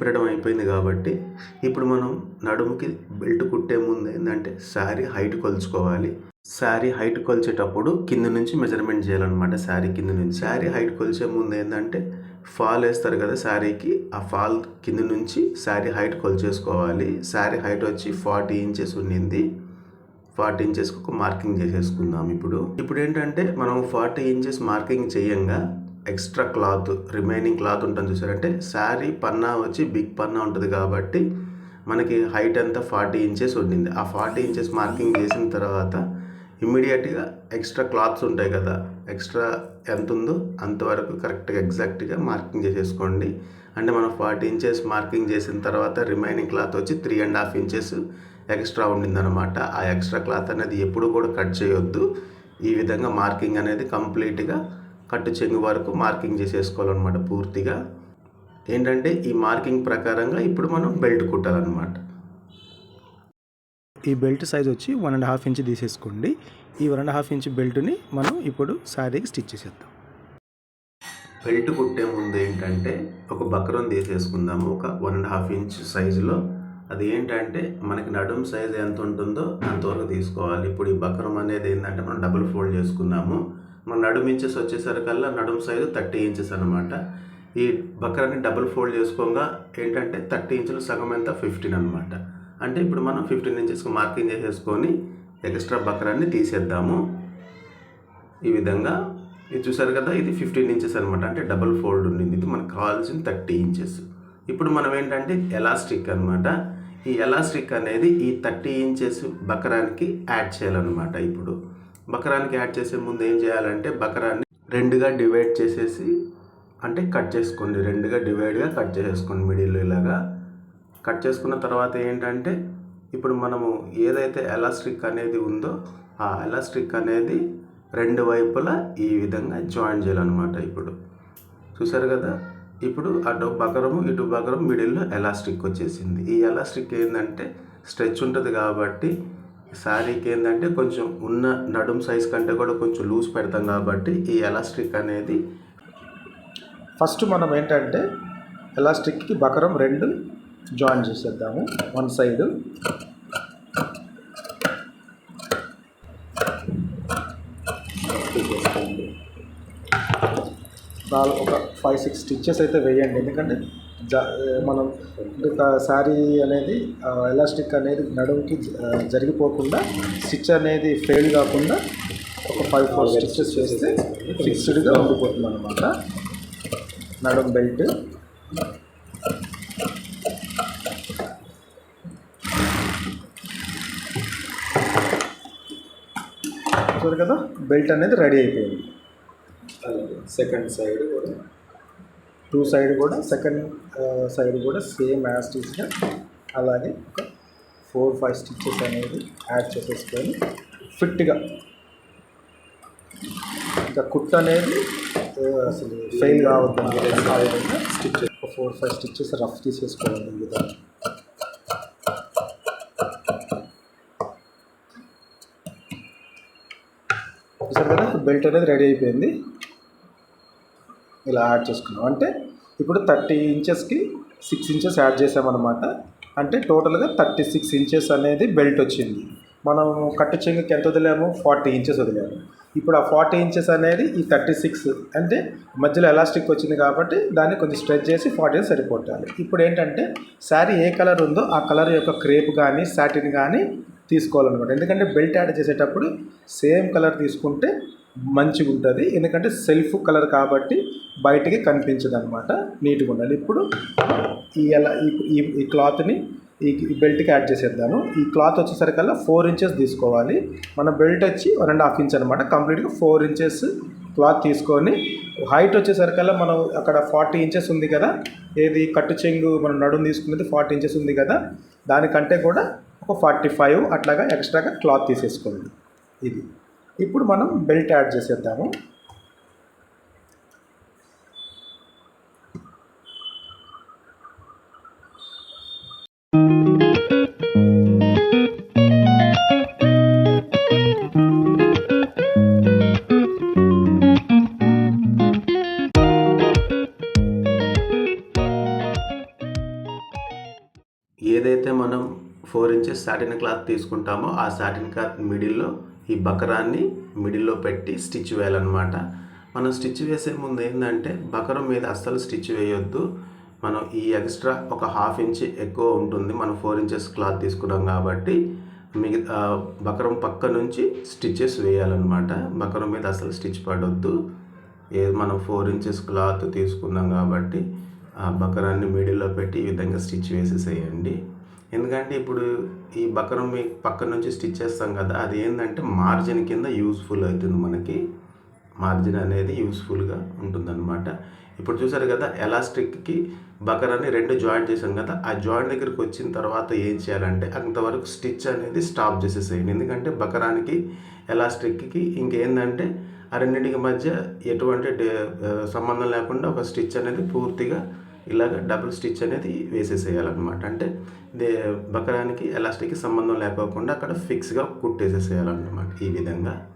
కుచ్చిళ్ళు పెట్టడం అయిపోయింది కాబట్టి ఇప్పుడు మనం నడుముకి బెల్ట్ కుట్టే ముందు ఏంటంటే శారీ హైట్ కొలుచుకోవాలి. శారీ హైట్ కొలిచేటప్పుడు కింద నుంచి మెజర్మెంట్ చేయాలన్నమాట శారీ కింద నుంచి. శారీ హైట్ కొలిచే ముందు ఏంటంటే ఫాల్ వేస్తారు కదా శారీకి ఆ ఫాల్ కింద నుంచి శారీ హైట్ కొలిచేసుకోవాలి. శారీ హైట్ వచ్చి ఫార్టీ ఇంచెస్ ఉండింది. ఫార్టీ ఇంచెస్కి ఒక మార్కింగ్ చేసేసుకుందాం ఇప్పుడు. ఇప్పుడు ఏంటంటే మనం ఫార్టీ ఇంచెస్ మార్కింగ్ చేయంగా ఎక్స్ట్రా క్లాత్ రిమైనింగ్ క్లాత్ ఉంటుంది చూసారంటే శారీ పన్నా వచ్చి బిగ్ పన్నా ఉంటుంది కాబట్టి మనకి హైట్ అంతా ఫార్టీ ఇంచెస్ ఉండింది. ఆ ఫార్టీ ఇంచెస్ మార్కింగ్ చేసిన తర్వాత ఇమ్మీడియట్గా ఎక్స్ట్రా క్లాత్స్ ఉంటాయి కదా. ఎక్స్ట్రా ఎంత ఉందో అంతవరకు కరెక్ట్గా ఎగ్జాక్ట్గా మార్కింగ్ చేసేసుకోండి. అంటే మనం ఫార్టీ ఇంచెస్ మార్కింగ్ చేసిన తర్వాత రిమైనింగ్ క్లాత్ వచ్చి three and half inches extra ఉండిందనమాట ఆ ఎక్స్ట్రా క్లాత్ అనేది ఎప్పుడు కూడా కట్ చేయొద్దు. ఈ విధంగా మార్కింగ్ అనేది కంప్లీట్గా కట్టు చెంగు వరకు మార్కింగ్ చేసేసుకోవాలన్నమాట పూర్తిగా. ఏంటంటే ఈ మార్కింగ్ ప్రకారంగా ఇప్పుడు మనం బెల్ట్ కుట్టాలన్నమాట. ఈ బెల్ట్ సైజ్ వచ్చి వన్ అండ్ హాఫ్ ఇంచ్ తీసేసుకోండి. ఈ వన్ అండ్ హాఫ్ ఇంచ్ బెల్ట్ని మనం ఇప్పుడు శారీకి స్టిచ్ చేసేద్దాం. బెల్ట్ కుట్టే ముందు ఏంటంటే ఒక బక్రం తీసేసుకుందాము ఒక వన్ అండ్ హాఫ్ ఇంచ్ సైజులో. అది ఏంటంటే మనకి నడుం సైజ్ ఎంత ఉంటుందో అంతవరకు తీసుకోవాలి. ఇప్పుడు ఈ బక్రం అనేది ఏంటంటే మనం డబుల్ ఫోల్డ్ చేసుకున్నాము. మన నడుము ఇంచెస్ వచ్చేసరికల్లా నడుము సైజు థర్టీ ఇంచెస్ అనమాట ఈ బక్రాన్ని డబుల్ ఫోల్డ్ చేసుకోగా ఏంటంటే థర్టీ ఇంచులు సగం ఎంత? ఫిఫ్టీన్ అనమాట అంటే ఇప్పుడు మనం ఫిఫ్టీన్ ఇంచెస్కి మార్కింగ్ చేసేసుకొని ఎక్స్ట్రా బక్రాన్ని తీసేద్దాము. ఈ విధంగా ఇది చూసారు కదా ఇది ఫిఫ్టీన్ ఇంచెస్ అనమాట అంటే డబుల్ ఫోల్డ్ ఉండింది. ఇది మనకు కావాల్సిన థర్టీ ఇంచెస్ ఇప్పుడు మనం ఏంటంటే ఎలాస్టిక్ అనమాట ఈ ఎలాస్టిక్ అనేది ఈ థర్టీ ఇంచెస్ బకరానికి యాడ్ చేయాలన్నమాట ఇప్పుడు. బకరానికి యాడ్ చేసే ముందు ఏం చేయాలంటే బకరాన్ని రెండుగా డివైడ్ చేసేసి అంటే కట్ చేసుకోండి. రెండుగా డివైడ్గా కట్ చేసేసుకోండి మిడిల్ ఇలాగా. కట్ చేసుకున్న తర్వాత ఏంటంటే ఇప్పుడు మనము ఏదైతే ఎలాస్టిక్ అనేది ఉందో ఆ ఎలాస్టిక్ అనేది రెండు వైపులా ఈ విధంగా జాయిన్ చేయాలన్నమాట ఇప్పుడు. చూసారు కదా? ఇప్పుడు అటు బకరము ఇటు బకరం మిడిల్లో ఎలాస్టిక్ వచ్చేసింది. ఈ ఎలాస్టిక్ ఏంటంటే స్ట్రెచ్ ఉంటుంది కాబట్టి శారీకి ఏంటంటే కొంచెం ఉన్న నడుం సైజ్ కంటే కూడా కొంచెం లూజ్ పెడతాం కాబట్టి ఈ ఎలాస్టిక్ అనేది ఫస్ట్ మనం ఏంటంటే ఎలాస్టిక్కి బకరం రెండు జాయిన్ చేసేద్దాము. One side. ఒక ఫైవ్ సిక్స్ స్టిచ్చెస్ అయితే వేయండి. ఎందుకంటే మనం శారీ అనేది ఎలాస్టిక్ అనేది నడుముకి జరిగిపోకుండా స్టిచ్ అనేది ఫెయిల్ కాకుండా ఒక ఫైవ్ ఫోర్ స్టిచ్చెస్ చేస్తే ఫిక్స్డ్గా ఉండిపోతుంది అనమాట నడుం బెల్ట్. చూసారు కదా బెల్ట్ అనేది రెడీ అయిపోయింది. సెకండ్ సైడ్ కూడా టూ సైడ్ కూడా సెకండ్ సైడ్ కూడా సేమ్ యాస్టిస్గా అలాగే ఒక ఫోర్ ఫైవ్ స్టిచ్చెస్ అనేది యాడ్ చేసేసుకొని ఫిట్గా. ఇంకా కుట్ అనేది అసలు ఫెయిల్ కావద్దు ఆ విధంగా స్టిచ్ ఒక ఫోర్ ఫైవ్ స్టిచ్చెస్ రఫ్ తీసేసుకోవాలి ఈ విధంగా చూసారు కదా బెల్ట్ అనేది రెడీ అయిపోయింది. ఇలా యాడ్ చేసుకున్నాం. అంటే ఇప్పుడు థర్టీ ఇంచెస్కి సిక్స్ ఇంచెస్ యాడ్ చేసామన్నమాట. అంటే టోటల్గా థర్టీ సిక్స్ ఇంచెస్ అనేది బెల్ట్ వచ్చింది. మనం కట్టు చెంగుకి ఎంత వదిలాము? Forty inches వదిలాము. ఇప్పుడు ఆ ఫార్టీ ఇంచెస్ అనేది ఈ థర్టీ సిక్స్ అంటే మధ్యలో ఎలాస్టిక్ వచ్చింది కాబట్టి దాన్ని కొంచెం స్ట్రెచ్ చేసి ఫార్టీ సరిపోతాలి ఇప్పుడు ఏంటంటే శారీ ఏ కలర్ ఉందో ఆ కలర్ యొక్క క్రేప్ కానీ సాటిన్ కానీ తీసుకోవాలన్నమాట. ఎందుకంటే బెల్ట్ యాడ్ చేసేటప్పుడు సేమ్ కలర్ తీసుకుంటే మంచిగా ఉంటుంది ఎందుకంటే సెల్ఫ్ కలర్ కాబట్టి బయటికి కనిపించదు అనమాట నీట్గా ఉండాలి. ఇప్పుడు ఈ ఎలా ఈ- ఈ క్లాత్ని ఈ బెల్ట్కి యాడ్ చేసేద్దాను ఈ క్లాత్ వచ్చేసరికల్లా ఫోర్ ఇంచెస్ తీసుకోవాలి. మన బెల్ట్ వచ్చి వన్ అండ్ హాఫ్ ఇంచ్ అనమాట కంప్లీట్గా ఫోర్ ఇంచెస్ క్లాత్ తీసుకొని హైట్ వచ్చేసరికల్లా మనం అక్కడ ఫార్టీ ఇంచెస్ ఉంది కదా ఏది కట్టు చెంగు మనం నడుము తీసుకునేది ఫార్టీ ఇంచెస్ ఉంది కదా దానికంటే కూడా ఒక ఫార్టీ ఫైవ్ అట్లాగా ఎక్స్ట్రాగా క్లాత్ తీసేసుకోండి. ఇది. ఇప్పుడు మనం బెల్ట్ యాడ్ చేసేద్దాము. ఏదైతే మనం ఫోర్ ఇంచెస్ సాటిన్ క్లాత్ తీసుకుంటామో ఆ సాటిన్ క్లాత్ మిడిల్లో ఈ బకరాన్ని మిడిల్లో పెట్టి స్టిచ్ వేయాలన్నమాట. మనం స్టిచ్ వేసే ముందు ఏంటంటే బకరం మీద అస్సలు స్టిచ్ వేయొద్దు. మనం ఈ ఎక్స్ట్రా ఒక హాఫ్ ఇంచ్ ఎక్కువ ఉంటుంది. మనం ఫోర్ ఇంచెస్ క్లాత్ తీసుకున్నాం కాబట్టి మిగతా బకరం పక్క నుంచి స్టిచెస్ వేయాలన్నమాట. బకరం మీద అసలు స్టిచ్ పడొద్దు. ఏ మనం ఫోర్ ఇంచెస్ క్లాత్ తీసుకున్నాం కాబట్టి ఆ బకరాన్ని మిడిల్లో పెట్టి ఈ విధంగా స్టిచ్ వేసేసేయండి. ఎందుకంటే ఇప్పుడు ఈ బకరం మీ పక్క నుంచి స్టిచ్ చేస్తాం కదా అది ఏంటంటే మార్జిన్ కింద యూస్ఫుల్ అవుతుంది మనకి. మార్జిన్ అనేది యూస్ఫుల్గా ఉంటుందన్నమాట. ఇప్పుడు చూసారు కదా ఎలాస్టిక్కి బకరాన్ని రెండు జాయింట్ చేసాం కదా ఆ జాయింట్ దగ్గరికి వచ్చిన తర్వాత ఏం చేయాలంటే అంతవరకు స్టిచ్ అనేది స్టాప్ చేసేసేయండి. ఎందుకంటే బకరానికి ఎలాస్టిక్కి ఇంకేందంటే ఆ రెండింటికి మధ్య ఎటువంటి సంబంధం లేకుండా ఒక స్టిచ్ అనేది పూర్తిగా ఇలాగ డబుల్ స్టిచ్ అనేది వేసేసేయాలన్నమాట. అంటే దే బకరానికి ఎలాస్టిక్కి సంబంధం లేకోకుండా అక్కడ ఫిక్స్గా కుట్టేసేసేయాలన్నమాట ఈ విధంగా.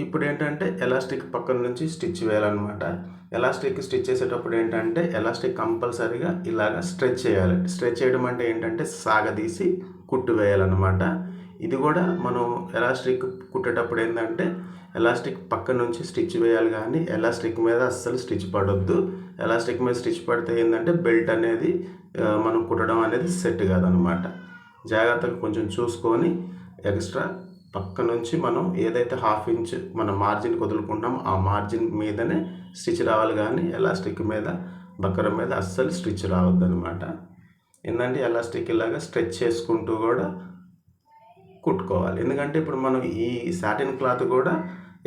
ఇప్పుడు ఏంటంటే ఎలాస్టిక్ పక్కన నుంచి స్టిచ్ వేయాలన్నమాట. ఎలాస్టిక్ స్టిచ్ చేసేటప్పుడు ఏంటంటే ఎలాస్టిక్ కంపల్సరీగా ఇలాగ స్ట్రెచ్ చేయాలి. స్ట్రెచ్ చేయడం అంటే ఏంటంటే సాగదీసి కుట్టు వేయాలన్నమాట. ఇది కూడా మనం ఎలాస్టిక్ కుట్టేటప్పుడు ఏంటంటే ఎలాస్టిక్ పక్క నుంచి స్టిచ్ వేయాలి కానీ ఎలాస్టిక్ మీద అస్సలు స్టిచ్ పడొద్దు. ఎలాస్టిక్ మీద స్టిచ్ పడితే ఏంటంటే బెల్ట్ అనేది మనం కుట్టడం అనేది సెట్ కాదనమాట. జాగ్రత్తగా కొంచెం చూసుకొని ఎక్స్ట్రా పక్క నుంచి మనం ఏదైతే హాఫ్ ఇంచ్ మన మార్జిన్ వదులుకుంటామో ఆ మార్జిన్ మీదనే స్టిచ్ రావాలి కానీ ఎలాస్టిక్ మీద బక్కరం మీద అస్సలు స్టిచ్ రావద్దు అనమాట ఏంటంటే ఎలాస్టిక్ ఇలాగా స్ట్రెచ్ చేసుకుంటూ కూడా కుట్టుకోవాలి. ఎందుకంటే ఇప్పుడు మనం ఈ సాటిన్ క్లాత్ కూడా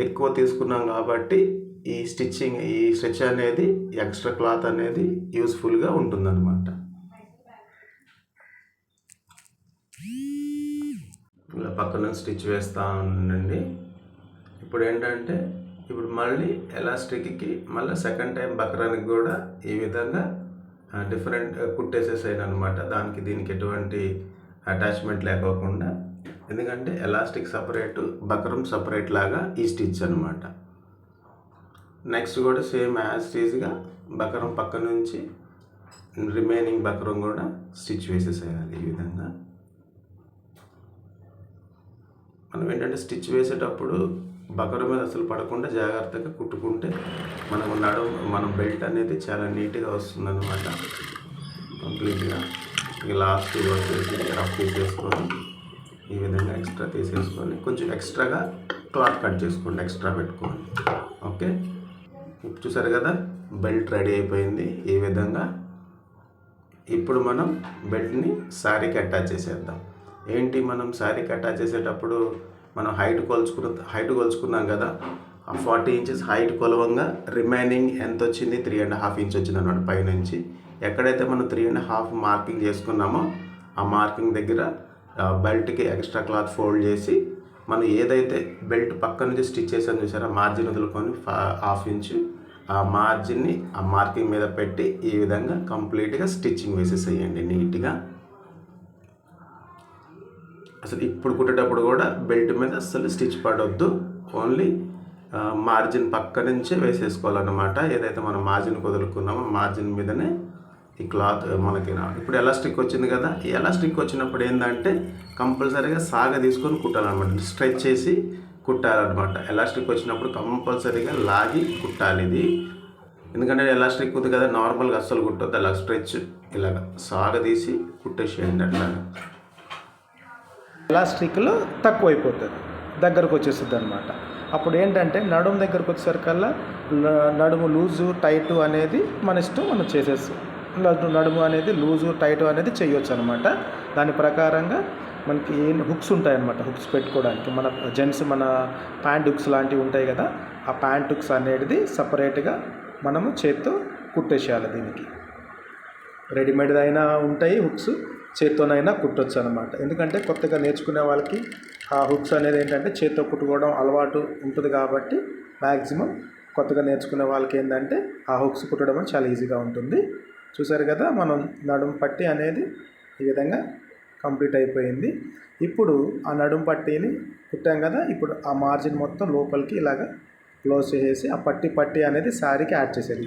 ఎక్కువ తీసుకున్నాం కాబట్టి ఈ స్టిచ్చింగ్ ఈ స్టిచ్ అనేది ఎక్స్ట్రా క్లాత్ అనేది యూస్ఫుల్గా ఉంటుందన్నమాట. ఇలా పక్కన స్టిచ్ వేస్తూ ఉండండి. ఇప్పుడు ఏంటంటే ఇప్పుడు మళ్ళీ ఎలాస్టిక్కి మళ్ళీ సెకండ్ టైం బక్రానికి కూడా ఈ విధంగా డిఫరెంట్ కుట్టేసేసాను అనమాట దానికి దీనికి ఎటువంటి అటాచ్మెంట్ లేకోకుండా ఎందుకంటే ఎలాస్టిక్ సపరేట్ బకరం సపరేట్ లాగా ఈ స్టిచ్ అనమాట నెక్స్ట్ కూడా సేమ్ యాజ్ టీజ్గా బకరం పక్క నుంచి రిమైనింగ్ బకరం కూడా స్టిచ్ వేసేసేయాలి ఈ విధంగా. మనం ఏంటంటే స్టిచ్ వేసేటప్పుడు బకరం మీద అసలు పడకుండా జాగ్రత్తగా కుట్టుకుంటే మనకు నడుం మన బెల్ట్ అనేది చాలా నీట్గా వస్తుంది అనమాట కంప్లీట్గా. ఇక లాస్ట్ వచ్చేసి రఫ్ తీసేసుకొని ఈ విధంగా ఎక్స్ట్రా తీసేసుకొని కొంచెం ఎక్స్ట్రాగా క్లాత్ కట్ చేసుకోండి ఎక్స్ట్రా పెట్టుకోండి. ఓకే ఇప్పుడు చూసారు కదా? బెల్ట్ రెడీ అయిపోయింది. ఈ విధంగా ఇప్పుడు మనం బెల్ట్ని శారీకి అటాచ్ చేసేద్దాం. ఏంటి మనం శారీకి అటాచ్ చేసేటప్పుడు మనం హైట్ కొలుచుకున్న హైట్ కొలుచుకున్నాం కదా? ఆ ఫార్టీ ఇంచెస్ హైట్ కొలవంగా రిమైనింగ్ ఎంత వచ్చింది? త్రీ అండ్ హాఫ్ ఇంచ్ వచ్చింది అనమాట పైనుంచి. ఎక్కడైతే మనం త్రీ అండ్ హాఫ్ మార్కింగ్ చేసుకున్నామో ఆ మార్కింగ్ దగ్గర బెల్ట్కి ఎక్స్ట్రా క్లాత్ ఫోల్డ్ చేసి మనం ఏదైతే బెల్ట్ పక్క నుంచి స్టిచ్ చేసాం చూసారా మార్జిన్ వదులుకొని ఫా- హాఫ్ ఇంచు ఆ మార్జిన్ని ఆ మార్కింగ్ మీద పెట్టి ఈ విధంగా కంప్లీట్గా స్టిచ్చింగ్ వేసేసేయండి నీట్గా. అసలు ఇప్పుడు కుట్టేటప్పుడు కూడా బెల్ట్ మీద అసలు స్టిచ్ పడవద్దు ఓన్లీ మార్జిన్ పక్క నుంచే వేసేసుకోవాలన్నమాట. ఏదైతే మనం మార్జిన్ వదులుకున్నామో మార్జిన్ మీదనే ఈ క్లాత్ మనకి ఇప్పుడు ఎలాస్టిక్ వచ్చింది కదా ఈ ఎలాస్టిక్ వచ్చినప్పుడు ఏంటంటే కంపల్సరీగా సాగ తీసుకొని కుట్టాలన్నమాట. స్ట్రెచ్ చేసి కుట్టాలన్నమాట. ఎలాస్టిక్ వచ్చినప్పుడు కంపల్సరీగా లాగి కుట్టాలి ఇది. ఎందుకంటే ఎలాస్టిక్ ఉంది కదా నార్మల్గా అస్సలు కుట్టద్దు. అలా స్ట్రెచ్ ఇలాగ సాగ తీసి కుట్టేసేయండి అట్లాగా. ఎలాస్టిక్లో తక్కువ అయిపోతుంది దగ్గరకు వచ్చేస్తుంది అనమాట అప్పుడు ఏంటంటే నడుము దగ్గరకు వచ్చేసరికల్లా న- నడుము లూజు టైటు అనేది మన ఇష్టం మనం చేసేస్తాం నడుము అనేది లూజు టైట్ అనేది చేయొచ్చు అనమాట దాని ప్రకారంగా మనకి ఏం హుక్స్ ఉంటాయి అనమాట హుక్స్ పెట్టుకోవడానికి. మన జెంట్స్ మన ప్యాంట్ హుక్స్ లాంటివి ఉంటాయి కదా ఆ ప్యాంట్ హుక్స్ అనేది సపరేట్గా మనము చేత్తో కుట్టేసేయాలి దీనికి. రెడీమేడ్ అయినా ఉంటాయి హుక్స్ చేత్తోనైనా కుట్టొచ్చు అనమాట ఎందుకంటే కొత్తగా నేర్చుకునే వాళ్ళకి ఆ హుక్స్ అనేది ఏంటంటే చేత్తో కుట్టుకోవడం అలవాటు ఉంటుంది కాబట్టి మ్యాక్సిమం కొత్తగా నేర్చుకునే వాళ్ళకి ఏంటంటే ఆ హుక్స్ కుట్టడం చాలా ఈజీగా ఉంటుంది. చూసారు కదా మనం నడుం పట్టి అనేది ఈ విధంగా కంప్లీట్ అయిపోయింది. ఇప్పుడు ఆ నడుం పట్టీని కుట్టాం కదా ఇప్పుడు ఆ మార్జిన్ మొత్తం లోపలికి ఇలాగ క్లోజ్ చేసేసి ఆ పట్టి పట్టి అనేది శారీకి యాడ్ చేసేది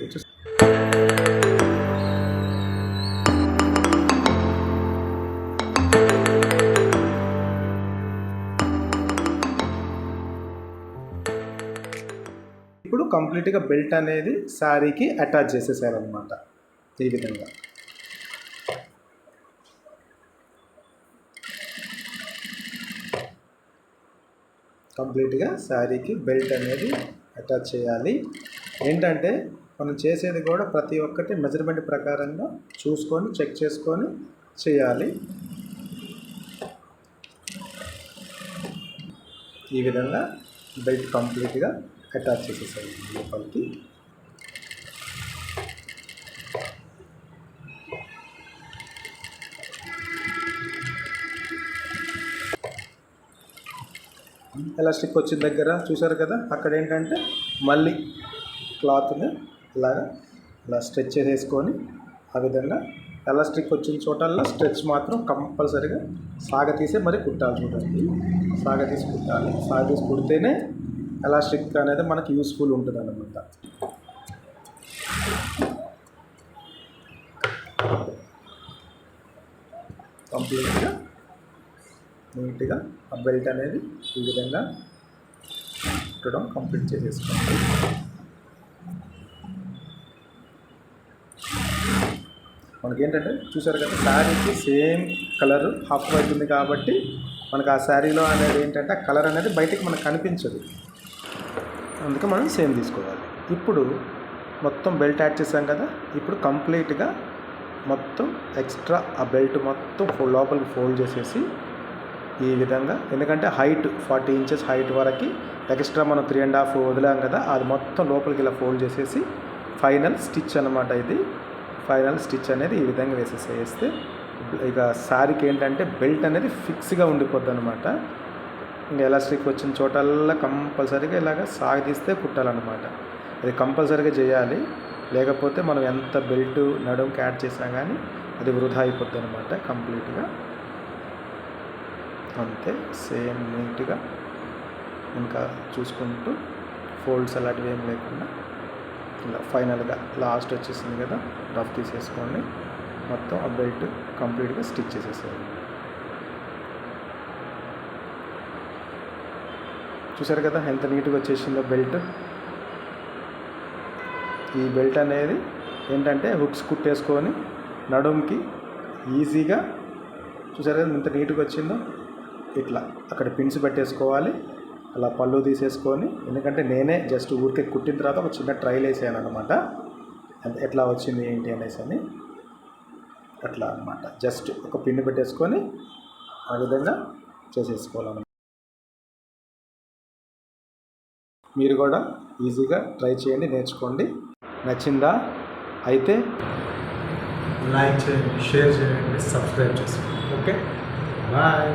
ఇప్పుడు కంప్లీట్గా బెల్ట్ అనేది శారీకి అటాచ్ చేసేసారనమాట ఈ విధంగా. కంప్లీట్గా శారీకి బెల్ట్ అనేది అటాచ్ చేయాలి. ఏంటంటే మనం చేసేది కూడా ప్రతి ఒక్కటి మెజర్మెంట్ ప్రకారంగా చూసుకొని చెక్ చేసుకొని చేయాలి. ఈ విధంగా బెల్ట్ కంప్లీట్గా అటాచ్ చేసేసారు లోపలికి. ఎలాస్టిక్ వచ్చిన దగ్గర చూసారు కదా అక్కడ ఏంటంటే మళ్ళీ క్లాత్ని ఇలాగా ఇలా స్ట్రెచ్ చేసేసుకొని ఆ విధంగా ఎలాస్టిక్ వచ్చిన చోటల్లో స్ట్రెచ్ మాత్రం కంపల్సరీగా సాగతీసే మరి కుట్టాలి చూడండి సాగతీసి కుట్టాలి. సాగతీసి కుడితేనే ఎలాస్టిక్ అనేది మనకి యూస్ఫుల్ ఉంటుంది అనమాట కంప్లీట్గా నీట్గా బెల్ట్ అనేది ఈ విధంగా కుట్టడం కంప్లీట్ చేసేసుకోండి. మనకి ఏంటంటే చూసారు కదా శారీకి సేమ్ కలర్ హాఫ్ అవుతుంది కాబట్టి మనకు ఆ శారీలో అనేది ఏంటంటే ఆ కలర్ అనేది బయటికి మనకు కనిపించదు. అందుకే మనం సేమ్ తీసుకోవాలి. ఇప్పుడు మొత్తం బెల్ట్ యాడ్ చేసాం కదా ఇప్పుడు కంప్లీట్గా మొత్తం ఎక్స్ట్రా ఆ బెల్ట్ మొత్తం ఫో- లోపలికి ఫోల్డ్ చేసేసి ఈ విధంగా. ఎందుకంటే హైట్ ఫార్టీ ఇంచెస్ హైట్ వరకు ఎక్స్ట్రా మనం త్రీ అండ్ హాఫ్ వదిలాం కదా అది మొత్తం లోపలికి ఇలా ఫోల్డ్ చేసేసి ఫైనల్ స్టిచ్ అనమాట ఇది. ఫైనల్ స్టిచ్ అనేది ఈ విధంగా వేసేసేస్తే ఇక శారీకి ఏంటంటే బెల్ట్ అనేది ఫిక్స్గా ఉండిపోద్ది అనమాట ఇంకా ఎలాస్టిక్ వచ్చిన చోటల్లా కంపల్సరీగా ఇలాగ సాగదీస్తే కుట్టాలన్నమాట. అది కంపల్సరీగా చేయాలి. లేకపోతే మనం ఎంత బెల్ట్ నడుం యాడ్ చేసినా కానీ అది వృధా అయిపోద్ది అనమాట కంప్లీట్గా అంతే సేమ్ నీట్గా ఇంకా చూసుకుంటూ ఫోల్డ్స్ అలాంటివి ఏం లేకుండా ఇలా ఫైనల్గా లాస్ట్ వచ్చేసింది కదా రఫ్ తీసేసుకోండి. మొత్తం ఆ బెల్ట్ కంప్లీట్గా స్టిచ్ చేసేసేయాలి చూసారు కదా ఎంత నీట్గా వచ్చేసిందో బెల్ట్. ఈ బెల్ట్ అనేది ఏంటంటే హుక్స్ కుట్టేసుకొని నడుముకి ఈజీగా చూసారు కదా ఎంత నీట్గా వచ్చిందో. ఇట్లా అక్కడ పిన్స్ పెట్టేసుకోవాలి. అలా పళ్ళు తీసేసుకొని ఎందుకంటే నేనే జస్ట్ ఊరికే కుట్టిన తర్వాత ఒక చిన్న ట్రైల్ వేసాను అనమాట ఎట్లా వచ్చింది ఏంటి అనేసి అని. అట్లా అనమాట జస్ట్ ఒక పిన్ పెట్టేసుకొని ఆ విధంగా చేసేసుకోవాలన్నమాట. మీరు కూడా ఈజీగా ట్రై చేయండి నేర్చుకోండి. నచ్చిందా? అయితే లైక్ చేయండి షేర్ చేయండి సబ్స్క్రైబ్ చేసుకోండి. Okay bye